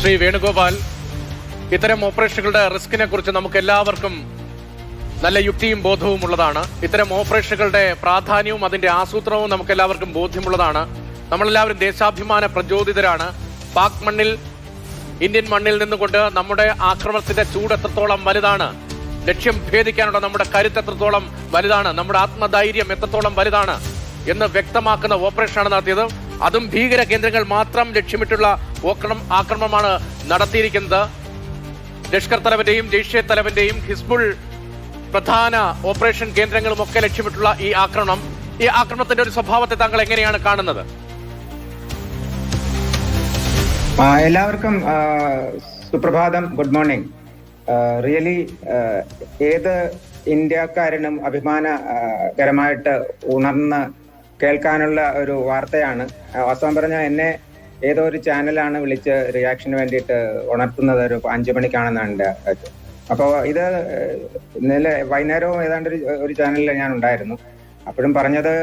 ശ്രീ വേണുഗോപാൽ ഇത്തരം ഓപ്പറേഷനുകളുടെ റിസ്കിനെ കുറിച്ച് നമുക്ക് എല്ലാവർക്കും നല്ല യുക്തിയും ബോധവും ഉള്ളതാണ്. ഇത്തരം ഓപ്പറേഷനുകളുടെ പ്രാധാന്യവും അതിന്റെ ആസൂത്രണവും നമുക്ക് എല്ലാവർക്കും ബോധ്യമുള്ളതാണ്. നമ്മളെല്ലാവരും ദേശാഭിമാന പ്രചോദിതരാണ്. പാക് മണ്ണിൽ ഇന്ത്യൻ മണ്ണിൽ നിന്നുകൊണ്ട് നമ്മുടെ ആക്രമണത്തിന്റെ ചൂട് എത്രത്തോളം വലുതാണ് ലക്ഷ്യം ഭേദിക്കാനുള്ള നമ്മുടെ കരുത്ത് എത്രത്തോളം വലുതാണ് നമ്മുടെ ആത്മധൈര്യം എത്രത്തോളം വലുതാണ് എന്ന് വ്യക്തമാക്കുന്ന ഓപ്പറേഷനാണ് നടത്തിയത്. അതും ഭീകര കേന്ദ്രങ്ങൾ മാത്രം ലക്ഷ്യമിട്ടുള്ള ആക്രമണമാണ് നടത്തിയിരിക്കുന്നത്. ലഷ്കർ തലവന്റെയും ജെയ്ഷെ തലവന്റെയും ഹിസ്ബുൾ പ്രധാന ഓപ്പറേഷൻ കേന്ദ്രങ്ങളും ഒക്കെ ലക്ഷ്യമിട്ടുള്ള ഈ ആക്രമണം. ഈ ആക്രമണത്തിന്റെ ഒരു സ്വഭാവത്തെ താങ്കൾ എങ്ങനെയാണ് കാണുന്നത്? എല്ലാവർക്കും സുപ്രഭാതം. Good morning. റിയലി ഏത് ഇന്ത്യക്കാരനും അഭിമാനകരമായിട്ട് ഉണർന്ന് കേൾക്കാനുള്ള ഒരു വാർത്തയാണ്. വാസ്തവം പറഞ്ഞാൽ എന്നെ ഏതോ ഒരു ചാനലാണ് വിളിച്ച് റിയാക്ഷന് വേണ്ടിയിട്ട് ഉണർത്തുന്നത് ഒരു അഞ്ചു മണിക്കാണെന്നാണ് എന്റെ. അപ്പോൾ ഇത് ഇന്നലെ വൈകുന്നേരവും ഏതാണ്ട് ഒരു ചാനലിൽ ഞാൻ ഉണ്ടായിരുന്നു. അപ്പോഴും പറഞ്ഞത്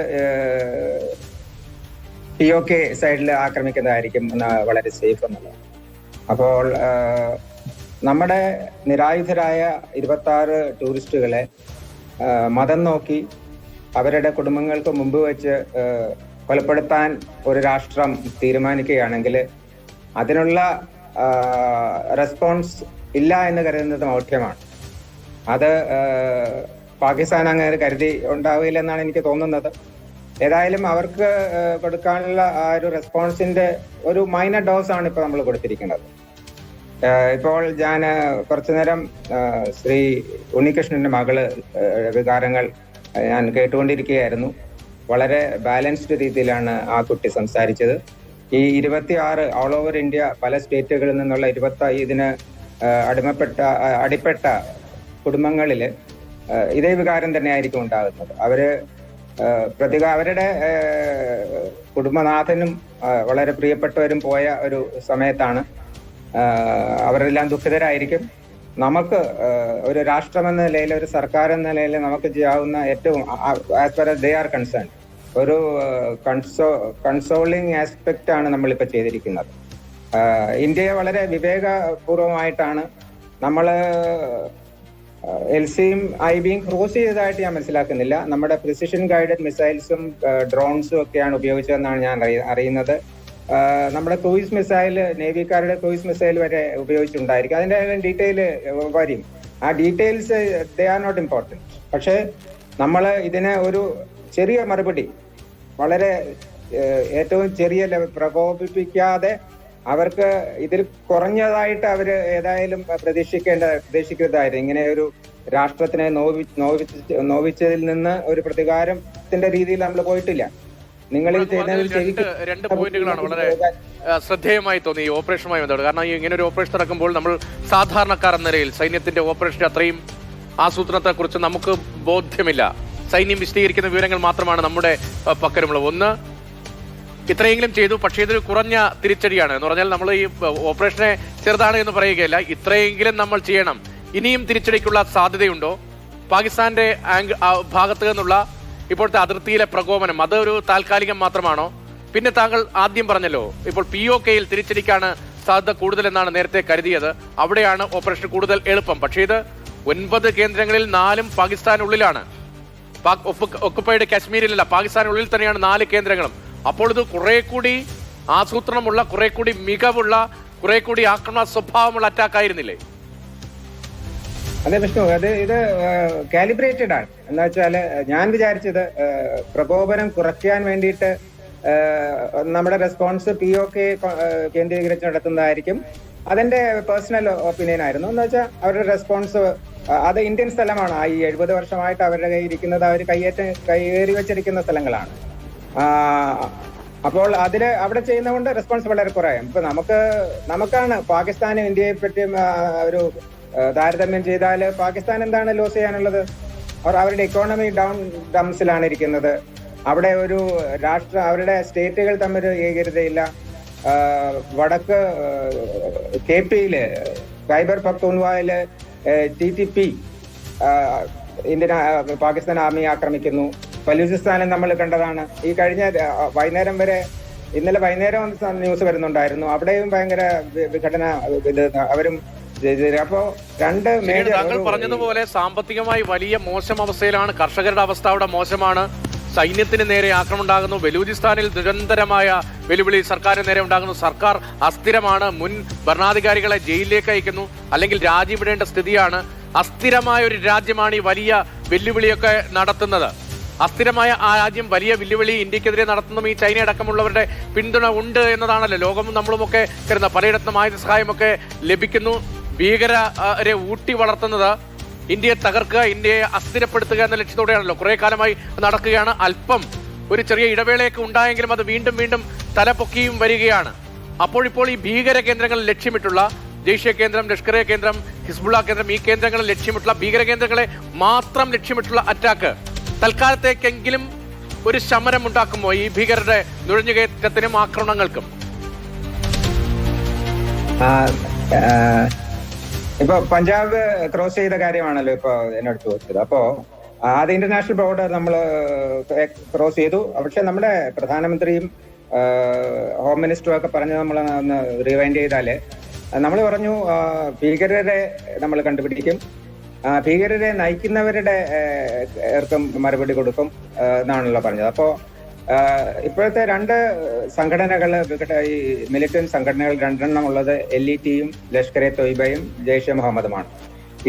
പി ഒ കെ സൈഡിൽ ആക്രമിക്കുന്നതായിരിക്കും വളരെ സേഫ് എന്നുള്ളത് അപ്പോൾ നമ്മുടെ നിരായുധരായ ഇരുപത്തി ആറ് ടൂറിസ്റ്റുകളെ മതം നോക്കി അവരുടെ കുടുംബങ്ങൾക്ക് മുമ്പ് വെച്ച് കൊലപ്പെടുത്താൻ ഒരു രാഷ്ട്രം തീരുമാനിക്കുകയാണെങ്കിൽ അതിനുള്ള റെസ്പോൺസ് ഇല്ല എന്ന് കരുതുന്നത് മൗഢ്യമാണ്. അത് പാകിസ്ഥാൻ അങ്ങനെ കരുതി ഉണ്ടാവില്ലെന്നാണ് എനിക്ക് തോന്നുന്നത്. ഏതായാലും അവർക്ക് കൊടുക്കാനുള്ള ആ ഒരു റെസ്പോൺസിന്റെ ഒരു മൈനർ ഡോസ് ആണ് ഇപ്പൊ നമ്മൾ കൊടുത്തിരിക്കുന്നത്. ഇപ്പോൾ ഞാൻ കുറച്ചു നേരം ശ്രീ ഉണ്ണികൃഷ്ണന്റെ മകൾ വികാരങ്ങൾ ഞാൻ കേട്ടുകൊണ്ടിരിക്കുകയായിരുന്നു. വളരെ ബാലൻസ്ഡ് രീതിയിലാണ് ആ കുട്ടി സംസാരിച്ചത്. ഈ ഇരുപത്തി ആറ് ഓൾ ഓവർ ഇന്ത്യ പല സ്റ്റേറ്റുകളിൽ നിന്നുള്ള ഇരുപത്തി ഇതിന് അടിമപ്പെട്ട അടിപ്പെട്ട കുടുംബങ്ങളിൽ ഇതേ വികാരം തന്നെയായിരിക്കും ഉണ്ടാകുന്നത്. അവർ പ്രതി പ്രതിക അവരുടെ കുടുംബനാഥനും വളരെ പ്രിയപ്പെട്ടവരും പോയ ഒരു സമയത്താണ് അവരെല്ലാം ദുഃഖിതരായിരിക്കും. നമുക്ക് ഒരു രാഷ്ട്രം എന്ന നിലയിൽ ഒരു സർക്കാർ എന്ന നിലയിൽ നമുക്ക് ചെയ്യാവുന്ന ഏറ്റവും as far they are concern ഒരു കൺസോ കൺസോളിങ് ആസ്പെക്റ്റ് ആണ് നമ്മളിപ്പോൾ ചെയ്തിരിക്കുന്നത്. ഇന്ത്യ ഇന്ത്യയെ വളരെ വിവേകപൂർവമായിട്ടാണ് നമ്മൾ എൽ സിയും ഐ ബിയും ക്രോസ് ചെയ്തതായിട്ട് ഞാൻ മനസ്സിലാക്കുന്നില്ല. നമ്മുടെ പ്രിസിഷൻ ഗൈഡഡ് മിസൈൽസും ഡ്രോൺസും ഒക്കെയാണ് ഉപയോഗിച്ചതെന്നാണ് ഞാൻ അറിയുന്നത്. നമ്മുടെ ക്രൂയിസ് മിസൈൽ നേവിക്കാരുടെ ക്രൂയിസ് മിസൈൽ വരെ ഉപയോഗിച്ചിട്ടുണ്ടായിരിക്കും. അതിന്റെ ഡീറ്റെയിൽ വരും. ആ details they are not important പക്ഷേ നമ്മൾ ഇതിനെ ഒരു ചെറിയ മറുപടി വളരെ ഏറ്റവും ചെറിയ പ്രകോപിപ്പിക്കാതെ അവർക്ക് ഇതിൽ കുറഞ്ഞതായിട്ട് അവർ ഏതായാലും പ്രതീക്ഷിക്കേണ്ട പ്രതീക്ഷിക്കുന്നതായിരുന്നു ഇങ്ങനെ ഒരു രാഷ്ട്രത്തിനെ നോവി നോവിച്ച് നോവിച്ചതിൽ നിന്ന് ഒരു പ്രതികാരത്തിന്റെ രീതിയിൽ നമ്മൾ പോയിട്ടില്ല. ചെയ്യുന്നതിൽ രണ്ട് പോയിന്റുകളാണ്. വളരെ ശ്രദ്ധേയമായി തോന്നി ഈ ഓപ്പറേഷനുമായി ബന്ധപ്പെട്ട് കാരണം ഈ ഇങ്ങനെ ഒരു ഓപ്പറേഷൻ നടക്കുമ്പോൾ നമ്മൾ സാധാരണക്കാർ എന്ന നിലയിൽ സൈന്യത്തിന്റെ ഓപ്പറേഷൻ അത്രയും ആസൂത്രണത്തെ കുറിച്ച് നമുക്ക് ബോധ്യമില്ല. സൈന്യം വിശദീകരിക്കുന്ന വിവരങ്ങൾ മാത്രമാണ് നമ്മുടെ പക്കലുമുള്ളത് ഒന്ന് ഇത്രയെങ്കിലും ചെയ്തു പക്ഷേ ഇതൊരു കുറഞ്ഞ തിരിച്ചടിയാണ്. എന്ന് പറഞ്ഞാൽ നമ്മൾ ഈ ഓപ്പറേഷനെ ചെറുതാണ് എന്ന് പറയുകയല്ല. ഇത്രയെങ്കിലും നമ്മൾ ചെയ്യണം. ഇനിയും തിരിച്ചടിക്കുള്ള സാധ്യതയുണ്ടോ? പാകിസ്ഥാന്റെ ആംഗ് ഭാഗത്തു നിന്നുള്ള ഇപ്പോഴത്തെ അതിർത്തിയിലെ പ്രകോപനം അതൊരു താൽക്കാലികം മാത്രമാണോ? പിന്നെ താങ്കൾ ആദ്യം പറഞ്ഞല്ലോ ഇപ്പോൾ പി ഒ കെയിൽ തിരിച്ചടിക്കാണ് സാധ്യത കൂടുതലെന്നാണ് നേരത്തെ കരുതിയത്. അവിടെയാണ് ഓപ്പറേഷൻ കൂടുതൽ എളുപ്പം. പക്ഷേ ഇത് ഒൻപത് കേന്ദ്രങ്ങളിൽ നാലും പാകിസ്ഥാനുള്ളിലാണ്. പാക് ഒക്കുപ്പൈഡ് കാശ്മീരിലല്ല പാകിസ്ഥാനുള്ളിൽ തന്നെയാണ് നാല് കേന്ദ്രങ്ങളും. അപ്പോൾ ഇത് കുറെ കൂടി ആസൂത്രണമുള്ള കുറെ കൂടി മികവുള്ള കുറെ കൂടി ആക്രമണ സ്വഭാവമുള്ള അറ്റാക്ക് ആയിരുന്നില്ലേ? അതെ വിഷ്ണു അത് ഇത് കാലിബ്രേറ്റഡ് ആണ്. എന്ന് വെച്ചാൽ ഞാൻ വിചാരിച്ചത് പ്രകോപനം കുറയ്ക്കാൻ വേണ്ടിയിട്ട് നമ്മുടെ റെസ്പോൺസ് പി ഒ കെ കേന്ദ്രീകരിച്ച് നടത്തുന്നതായിരിക്കും. അതെന്റെ പേഴ്സണൽ ഒപ്പീനിയൻ ആയിരുന്നു. എന്ന് വെച്ചാൽ അവരുടെ റെസ്പോൺസ് അത് ഇന്ത്യൻ സ്ഥലമാണ്. ഈ എഴുപത് വർഷമായിട്ട് അവരുടെ കയ്യിൽ ഇരിക്കുന്നത് അവർ കയ്യേറ്റ കയ്യേറി വെച്ചിരിക്കുന്ന സ്ഥലങ്ങളാണ്. അപ്പോൾ അതിൽ അവിടെ ചെയ്യുന്നതുകൊണ്ട് റെസ്പോൺസ് വളരെ കുറയും ഇപ്പൊ നമുക്ക് നമുക്കാണ് പാകിസ്ഥാനും ഇന്ത്യയെ പറ്റിയും ഒരു താരതമ്യം ചെയ്താൽ പാകിസ്ഥാൻ എന്താണ് ലോസ് ചെയ്യാനുള്ളത്? അവർ അവരുടെ ഇക്കോണമി ഡൗൺ ഡംസിലാണ് ഇരിക്കുന്നത്. അവിടെ ഒരു രാഷ്ട്ര അവരുടെ സ്റ്റേറ്റുകൾ തമ്മിൽ ഏകീകൃതയില്ല. വടക്ക് കെ പിയിൽ Khyber പക്തൂൺവായിൽ T T P Indian Pakistan army ആക്രമിക്കുന്നു. ബലൂചിസ്ഥാനിൽ നമ്മൾ കണ്ടതാണ്. ഈ കഴിഞ്ഞ വൈകുന്നേരം വരെ ഇന്നലെ വൈകുന്നേരം ന്യൂസ് വരുന്നുണ്ടായിരുന്നു. അവിടെയും ഭയങ്കര വിഘടന അവരും ചെയ്തു. അപ്പോ രണ്ട് താങ്കൾ പറഞ്ഞതുപോലെ സാമ്പത്തികമായി വലിയ മോശം അവസ്ഥയിലാണ്. കർഷകരുടെ അവസ്ഥ അവിടെ മോശമാണ്. സൈന്യത്തിന് നേരെ ആക്രമണം ഉണ്ടാകുന്നു. ബലൂചിസ്ഥാനിൽ നിരന്തരമായ വെല്ലുവിളി സർക്കാരിന് നേരെ ഉണ്ടാകുന്നു. സർക്കാർ അസ്ഥിരമാണ്. മുൻ ഭരണാധികാരികളെ ജയിലിലേക്ക് അയക്കുന്നു. അല്ലെങ്കിൽ രാജിവിടേണ്ട സ്ഥിതിയാണ്. അസ്ഥിരമായ ഒരു രാജ്യമാണ് ഈ വലിയ വെല്ലുവിളിയൊക്കെ നടത്തുന്നത്. അസ്ഥിരമായ ആ രാജ്യം വലിയ വെല്ലുവിളി ഇന്ത്യക്കെതിരെ നടത്തുന്നതും ഈ ചൈന അടക്കമുള്ളവരുടെ പിന്തുണ ഉണ്ട് എന്നതാണല്ലോ. ലോകവും നമ്മളുമൊക്കെ കരുതുന്ന പലയിടത്തും ആയുധ സഹായമൊക്കെ ലഭിക്കുന്നു. ഭീകരരെ ഊട്ടി വളർത്തുന്നത് ഇന്ത്യയെ തകർക്കുക ഇന്ത്യയെ അസ്ഥിരപ്പെടുത്തുക എന്ന ലക്ഷ്യത്തോടെയാണല്ലോ. കുറെ കാലമായി നടക്കുകയാണ്. അല്പം ഒരു ചെറിയ ഇടവേളയൊക്കെ ഉണ്ടായെങ്കിലും അത് വീണ്ടും വീണ്ടും തലപൊക്കിയും വരികയാണ്. അപ്പോൾ ഇപ്പോൾ ഈ ഭീകര കേന്ദ്രങ്ങൾ ലക്ഷ്യമിട്ടുള്ള ദേശീയ കേന്ദ്രം ലഷ്കർ കേന്ദ്രം ഹിസ്ബുള്ള കേന്ദ്രം ഈ കേന്ദ്രങ്ങളെ ലക്ഷ്യമിട്ടുള്ള ഭീകര കേന്ദ്രങ്ങളെ മാത്രം ലക്ഷ്യമിട്ടുള്ള അറ്റാക്ക്. തൽക്കാലത്തേക്കെങ്കിലും ഒരു ശമനം ഉണ്ടാക്കുമോ ഈ ഭീകരരുടെ നുഴഞ്ഞുകയറ്റത്തിനും ആക്രമണങ്ങൾക്കും? ഇപ്പൊ പഞ്ചാബ് ക്രോസ് ചെയ്ത കാര്യമാണല്ലോ ഇപ്പൊ എന്നോട് ചോദിച്ചത്. അപ്പോ അത് ഇന്റർനാഷണൽ ബോർഡർ നമ്മൾ ക്രോസ് ചെയ്തു. പക്ഷെ നമ്മുടെ പ്രധാനമന്ത്രിയും ഹോം മിനിസ്റ്ററും ഒക്കെ പറഞ്ഞ് നമ്മൾ ഒന്ന് റിവൈൻഡ് ചെയ്താൽ നമ്മൾ പറഞ്ഞു ഭീകരരെ നമ്മൾ കണ്ടുപിടിക്കും. ഭീകരരെ നയിക്കുന്നവരുടെ മറുപടി കൊടുക്കും എന്നാണല്ലോ പറഞ്ഞത്. അപ്പോ ആ, ഇപ്പോഴത്തെ രണ്ട് സംഘടനകൾ ഈ മിലിറ്റന്റ് സംഘടനകൾ രണ്ടെണ്ണം ഉള്ളത് എൽ ഇ ടിയും ലഷ്കർ എ തൊയ്ബയും ജെയ്ഷെ മുഹമ്മദുമാണ്.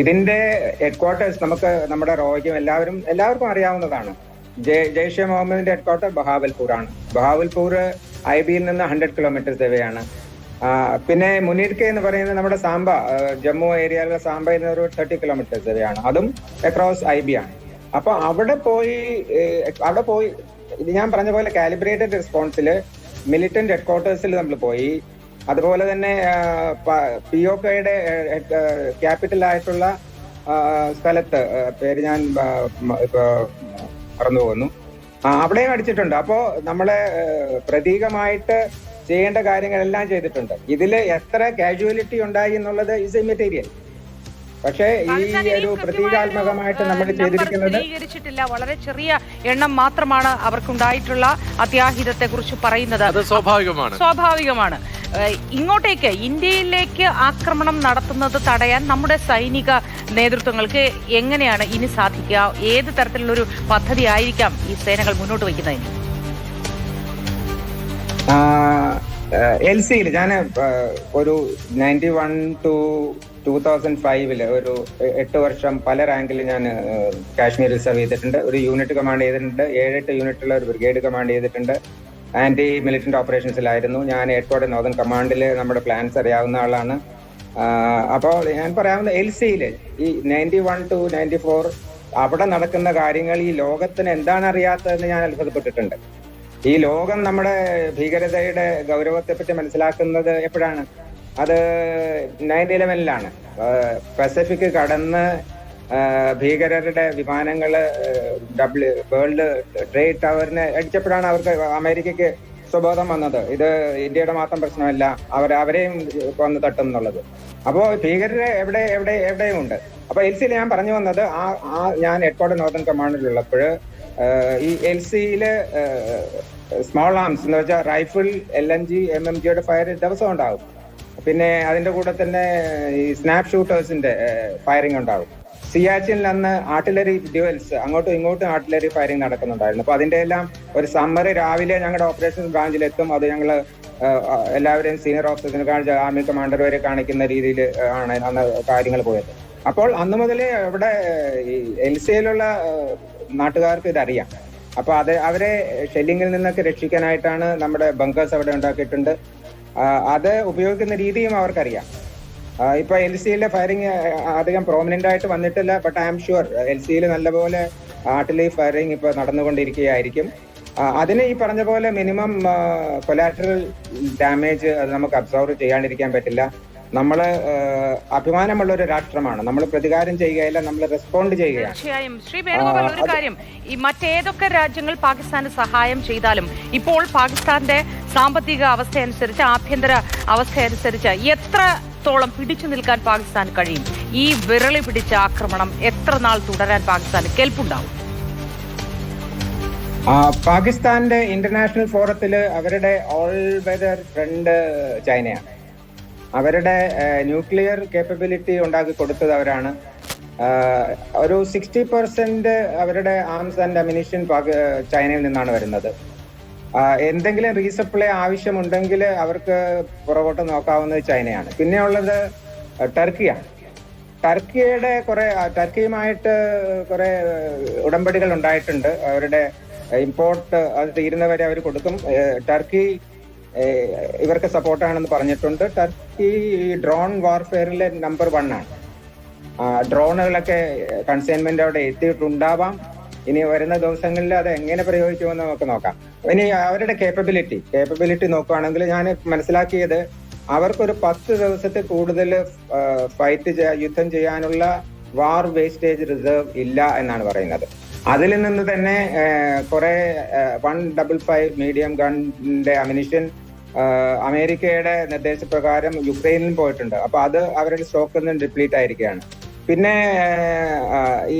ഇതിന്റെ ഹെഡ്ക്വാർട്ടേഴ്സ് നമുക്ക് നമ്മുടെ റോയ്ക്കും എല്ലാവരും എല്ലാവർക്കും അറിയാവുന്നതാണ്. ജെയ്ഷെ മുഹമ്മദിന്റെ ഹെഡ്ക്വാർട്ടർ ബഹാവൽപൂർ ആണ് ബഹാവൽപൂർ ഐ ബിയിൽ നിന്ന് ഹൺഡ്രഡ് കിലോമീറ്റർ ദിവയാണ് പിന്നെ മുനീർക്കെ എന്ന് പറയുന്നത് നമ്മുടെ സാമ്പ ജമ്മു ഏരിയയിലെ സാമ്പയിൽ നിന്ന് ഒരു തേർട്ടി കിലോമീറ്റർ ദിവയാണ് അതും അക്രോസ് ഐ ബി ആണ്. അപ്പൊ അവിടെ പോയി അവിടെ പോയി ഇത് ഞാൻ പറഞ്ഞ പോലെ കാലിബ്രേറ്റഡ് റെസ്പോൺസിൽ മിലിറ്റന്റ് ഹെഡ്ക്വാർട്ടേഴ്സിൽ നമ്മൾ പോയി. അതുപോലെ തന്നെ പി ഒ കെയുടെ ക്യാപിറ്റൽ ആയിട്ടുള്ള സ്ഥലത്ത് പേര് ഞാൻ മറന്നു പോകുന്നു. അവിടെയും അടിച്ചിട്ടുണ്ട്. അപ്പോ നമ്മളെ പ്രതീകമായിട്ട് ചെയ്യേണ്ട കാര്യങ്ങളെല്ലാം ചെയ്തിട്ടുണ്ട്. ഇതിൽ എത്ര കാഷ്വാലിറ്റി ഉണ്ടായി എന്നുള്ളത് ഇസ് എ മെറ്റീരിയൽ പക്ഷേ ഈ ഒരു പ്രതീകാത്മകമായിട്ട് നമ്മൾ ചെയ്തിരിക്കുന്നത് സ്ഥിരീകരിച്ചിട്ടില്ല. വളരെ ചെറിയ എണ്ണം മാത്രമാണ് അവർക്കുണ്ടായിട്ടുള്ള അത്യാഹിതത്തെ കുറിച്ച് പറയുന്നത്. അത് സ്വാഭാവികമാണ്. സ്വാഭാവികമാണ്. ഇങ്ങോട്ടേക്ക് ഇന്ത്യയിലേക്ക് ആക്രമണം നടത്തുന്നത് തടയാൻ നമ്മുടെ സൈനിക നേതൃത്വങ്ങൾക്ക് എങ്ങനെയാണ് ഇനി സാധിക്കുക? ഏത് തരത്തിലുള്ളൊരു പദ്ധതി ആയിരിക്കാം ഈ സേനകൾ മുന്നോട്ട് വയ്ക്കുന്നതിന് എൽ സിയിൽ ഞാൻ ഒരു ninety one to two thousand ഫൈവിൽ ഒരു എട്ട് വർഷം പല റാങ്കിൽ ഞാൻ കാശ്മീരിൽ സെർവ് ചെയ്തിട്ടുണ്ട്. ഒരു യൂണിറ്റ് കമാൻഡ് ചെയ്തിട്ടുണ്ട്. ഏഴെട്ട് യൂണിറ്റുള്ള ഒരു ബ്രിഗേഡ് കമാൻഡ് ചെയ്തിട്ടുണ്ട്. ആന്റി മിലിറ്റന്റ് ഓപ്പറേഷൻസിലായിരുന്നു. ഞാൻ എയർപോർട്ട് നോർത്തേൺ കമാൻഡിൽ നമ്മുടെ പ്ലാൻസ് അറിയാവുന്ന ആളാണ്. അപ്പോൾ ഞാൻ പറയാവുന്ന എൽ സിയിൽ ഈ ninety one to ninety four അവിടെ നടക്കുന്ന കാര്യങ്ങൾ ഈ ലോകത്തിന് എന്താണ് അറിയാത്തതെന്ന് ഞാൻ അത്ഭുതപ്പെട്ടിട്ടുണ്ട്. ഈ ലോകം നമ്മുടെ ഭീകരതയുടെ ഗൗരവത്തെപ്പറ്റി മനസ്സിലാക്കുന്നത് എപ്പോഴാണ്? അത് നയന്റി ഇലവനിലാണ്. പസഫിക് കടന്ന് ഭീകരരുടെ വിമാനങ്ങൾ ഡബ്ല്യു വേൾഡ് ട്രേഡ് ടവറിനെ അടിച്ചപ്പോഴാണ് അവർക്ക് അമേരിക്കയ്ക്ക് സ്വബോധം വന്നത്. ഇത് ഇന്ത്യയുടെ മാത്രം പ്രശ്നമല്ല അവർ അവരെയും വന്ന് തട്ടും എന്നുള്ളത്. അപ്പോ ഭീകരരെ എവിടെ എവിടെ എവിടെയും ഉണ്ട് അപ്പൊ എൽ സിയിൽ ഞാൻ പറഞ്ഞു വന്നത് ആ ആ ഞാൻ ഹെഡ്ക്വാർട്ടർ നോർത്തേൺ കമാൻഡിലുള്ളപ്പോൾ ഈ എൽ സിയിൽ സ്മോൾ ആംസ് എന്ന് വെച്ചാൽ rifle L N G M M ജിയുടെ ഫയർ ദിവസം ഉണ്ടാവും പിന്നെ അതിന്റെ കൂടെ തന്നെ ഈ സ്നാപ് ഷൂട്ടേഴ്സിന്റെ ഫയറിംഗ് ഉണ്ടാവും. സിയാച്ചിനിൽ അന്ന് ആർട്ടിലറി ഡ്യുവൽസ് അങ്ങോട്ടും ഇങ്ങോട്ടും ആർട്ടിലറി ഫയറിംഗ് നടക്കുന്നുണ്ടായിരുന്നു. അപ്പൊ അതിന്റെ എല്ലാം ഒരു സമ്മറി രാവിലെ ഞങ്ങളുടെ ഓപ്പറേഷൻ ബ്രാഞ്ചിൽ എത്തും അത് ഞങ്ങൾ എല്ലാവരെയും സീനിയർ ഓഫീസറിനെ കാണിച്ച ആർമി കമാൻഡർ വരെ കാണിക്കുന്ന രീതിയിൽ ആണ് അന്ന് കാര്യങ്ങൾ പോയത്. അപ്പോൾ അന്ന് മുതലേ ഇവിടെ എൽ സിയിലുള്ള നാട്ടുകാർക്ക് ഇതറിയാം. അപ്പൊ അത് അവരെ ഷെല്ലിങ്ങിൽ നിന്നൊക്കെ രക്ഷിക്കാനായിട്ടാണ് നമ്മുടെ ബങ്കേഴ്സ് അവിടെ ഉണ്ടാക്കിയിട്ടുണ്ട്. അത് ഉപയോഗിക്കുന്ന രീതിയും അവർക്കറിയാം. ഇപ്പൊ എൽ സിയിലെ ഫയറിംഗ് അധികം പ്രോമിനന്റ് ആയിട്ട് വന്നിട്ടില്ല. But I am sure L സിയിൽ നല്ലപോലെ ആർട്ടിലറി ഫയറിംഗ് ഇപ്പൊ നടന്നുകൊണ്ടിരിക്കുകയായിരിക്കും. അതിന് ഈ പറഞ്ഞ പോലെ മിനിമം കൊലാറ്ററൽ ഡാമേജ് അത് നമുക്ക് അബ്സോർവ് ചെയ്യാണ്ടിരിക്കാൻ പറ്റില്ല. നമ്മൾ ആ, അഭിമാനമുള്ള ഒരു രാഷ്ട്രമാണ്. നമ്മൾ പ്രതികാരം ചെയ്യുകയല്ല നമ്മൾ റെസ്പോണ്ട് ചെയ്യുകയാണ്. തീർച്ചയായും. ശ്രീ വേണുഗോപാൽ ഒരു കാര്യം. ഈ മറ്റേതൊക്കെ രാജ്യങ്ങൾ പാകിസ്ഥാന് സഹായം ചെയ്താലും ഇപ്പോൾ പാകിസ്ഥാന്റെ സാമ്പത്തിക അവസ്ഥ അനുസരിച്ച് ആഭ്യന്തര അവസ്ഥ അനുസരിച്ച് എത്രത്തോളം പിടിച്ചു നിൽക്കാൻ പാകിസ്ഥാൻ കഴിയും? ഈ വിരളി പിടിച്ച ആക്രമണം എത്ര നാൾ തുടരാൻ പാകിസ്ഥാന് കേൾപ്പുണ്ടാവും? പാകിസ്ഥാന്റെ ഇന്റർനാഷണൽ ഫോറത്തിൽ അവരുടെ ഓൾ വെതർ ഫ്രണ്ട് ചൈനയാണ്. അവരുടെ ന്യൂക്ലിയർ കേപ്പബിലിറ്റി ഉണ്ടാക്കി കൊടുത്തത് അവരാണ്. ഒരു സിക്സ്റ്റി പെർസെന്റ് അവരുടെ ആംസ് ആൻഡ് അമിനിഷൻ ചൈനയിൽ നിന്നാണ് വരുന്നത്. എന്തെങ്കിലും റീസപ്ലൈ ആവശ്യമുണ്ടെങ്കിൽ അവർക്ക് പുറകോട്ട് നോക്കാവുന്നത് ചൈനയാണ്. പിന്നെ ഉള്ളത് ടർക്കിയാണ്. ടർക്കിയുടെ കുറെ ടർക്കിയുമായിട്ട് കുറെ ഉടമ്പടികൾ ഉണ്ടായിട്ടുണ്ട്. അവരുടെ ഇമ്പോർട്ട് അത് തീരുന്നവരെ അവർ കൊടുക്കും. ടർക്കി ഇവർക്ക് സപ്പോർട്ടാണെന്ന് പറഞ്ഞിട്ടുണ്ട്. ടർക്കി ഡ്രോൺ വാർഫെയറിലെ നമ്പർ വൺ ആണ്. ഡ്രോണുകളൊക്കെ കൺസൈൻമെന്റ് അവിടെ എത്തിയിട്ടുണ്ടാവാം. ഇനി വരുന്ന ദിവസങ്ങളിൽ അത് എങ്ങനെ പ്രയോഗിക്കുമെന്ന് നമുക്ക് നോക്കാം. ഇനി അവരുടെ കേപ്പബിലിറ്റി കേപ്പബിലിറ്റി നോക്കുകയാണെങ്കിൽ ഞാൻ മനസ്സിലാക്കിയത് അവർക്കൊരു പത്ത് ദിവസത്തെ കൂടുതൽ ഫൈറ്റ് യുദ്ധം ചെയ്യാനുള്ള വാർ വേസ്റ്റേജ് റിസർവ് ഇല്ല എന്നാണ് പറയുന്നത്. അതിൽ നിന്ന് തന്നെ കുറെ വൺ ഡബിൾ ഫൈവ് മീഡിയം ഗണ്ണിന്റെ അമിനിഷൻ അമേരിക്കയുടെ നിർദ്ദേശപ്രകാരം യുക്രൈനിൽ പോയിട്ടുണ്ട്. അപ്പൊ അത് അവരുടെ സ്റ്റോക്കിൽ നിന്ന് ഡിപ്ലീറ്റ് ആയിരിക്കുകയാണ്. പിന്നെ ഈ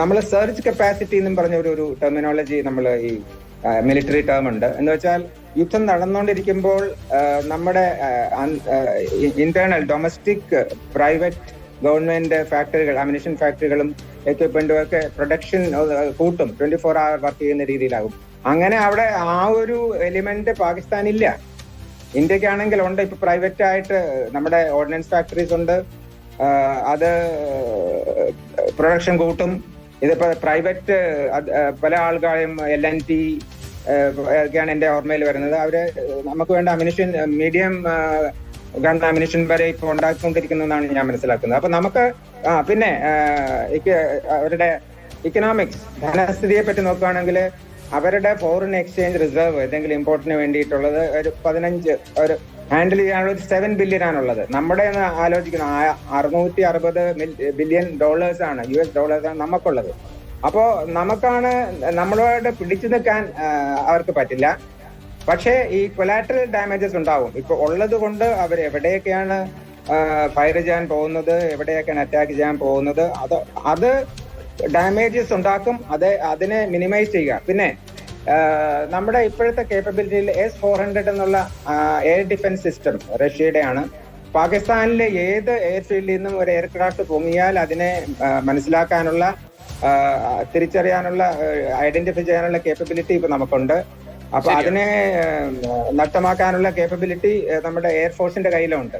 നമ്മൾ സെർച്ച് കപ്പാസിറ്റി എന്നും പറഞ്ഞ ഒരു ടെർമിനോളജി നമ്മൾ ഈ മിലിറ്ററി ടേം ഉണ്ട്. എന്ന് വെച്ചാൽ യുദ്ധം നടന്നുകൊണ്ടിരിക്കുമ്പോൾ നമ്മുടെ ഇന്റേണൽ ഡൊമസ്റ്റിക് പ്രൈവറ്റ് ഗവൺമെന്റ് ഫാക്ടറികൾ അമിനിഷൻ ഫാക്ടറികളും എക്യുപ്മെന്റും ഒക്കെ പ്രൊഡക്ഷൻ കൂട്ടും. ട്വന്റി ഫോർ അവർ വർക്ക് ചെയ്യുന്ന രീതിയിലാകും. അങ്ങനെ അവിടെ ആ ഒരു എലിമെന്റ് പാകിസ്ഥാൻ ഇല്ല ഇന്ത്യക്കാണെങ്കിൽ ഉണ്ട് ഇപ്പൊ പ്രൈവറ്റ് ആയിട്ട് നമ്മുടെ ഓർഡിനൻസ് ഫാക്ടറീസ് ഉണ്ട്. അത് പ്രൊഡക്ഷൻ കൂട്ടും. ഇതിപ്പോ പ്രൈവറ്റ് പല ആൾക്കാരും എൽ എൻ ടി ഒക്കെയാണ് എന്റെ ഓർമ്മയിൽ വരുന്നത്. അവർ നമുക്ക് വേണ്ട അമിനിഷൻ മീഡിയം ഗൺ അമിനിഷൻ വരെ ഇപ്പൊ ഉണ്ടാക്കിക്കൊണ്ടിരിക്കുന്നതാണ് ഞാൻ മനസ്സിലാക്കുന്നത്. അപ്പൊ നമുക്ക് ആ പിന്നെ അവരുടെ ഇക്കണോമിക്സ് ധനസ്ഥിതിയെ പറ്റി നോക്കുകയാണെങ്കിൽ അവരുടെ ഫോറിൻ എക്സ്ചേഞ്ച് റിസർവ് ഏതെങ്കിലും ഇമ്പോർട്ടിന് വേണ്ടിയിട്ടുള്ളത് ഒരു പതിനഞ്ച് ഒരു ഹാൻഡിൽ ചെയ്യാനുള്ള ഒരു സെവൻ ബില്യൺ ആണുള്ളത്. നമ്മുടെ എന്ന് ആലോചിക്കണം അറുന്നൂറ്റി അറുപത് ബില്യൺ ഡോളേഴ്സ് ആണ് യു എസ് ഡോളേഴ്സ് ആണ് നമുക്കുള്ളത്. അപ്പോ നമുക്കാണ് നമ്മളോട് പിടിച്ചു നിൽക്കാൻ അവർക്ക് പറ്റില്ല. പക്ഷേ ഈ കൊലാറ്ററൽ ഡാമേജസ് ഉണ്ടാവും. ഇപ്പൊ ഉള്ളത് കൊണ്ട് അവർ എവിടെയൊക്കെയാണ് ഫയർ ചെയ്യാൻ പോകുന്നത് എവിടെയൊക്കെയാണ് അറ്റാക്ക് ചെയ്യാൻ പോകുന്നത് അത് അത് ഡാമേജസ് ഉണ്ടാക്കും അത് അതിനെ മിനിമൈസ് ചെയ്യുക. പിന്നെ നമ്മുടെ ഇപ്പോഴത്തെ കേപ്പബിലിറ്റിയിൽ എസ് ഫോർ ഹൺഡ്രഡ് എന്നുള്ള എയർ ഡിഫൻസ് സിസ്റ്റം റഷ്യയുടെ ആണ് പാകിസ്ഥാനിലെ ഏത് എയർഫീൽഡിൽ നിന്നും ഒരു എയർക്രാഫ്റ്റ് പൊങ്ങിയാൽ അതിനെ മനസ്സിലാക്കാനുള്ള തിരിച്ചറിയാനുള്ള ഐഡന്റിഫൈ ചെയ്യാനുള്ള കേപ്പബിലിറ്റി ഇപ്പൊ നമുക്കുണ്ട്. അപ്പൊ അതിനെ നഷ്ടമാക്കാനുള്ള കേപ്പബിലിറ്റി നമ്മുടെ എയർഫോഴ്സിന്റെ കയ്യിലുണ്ട്.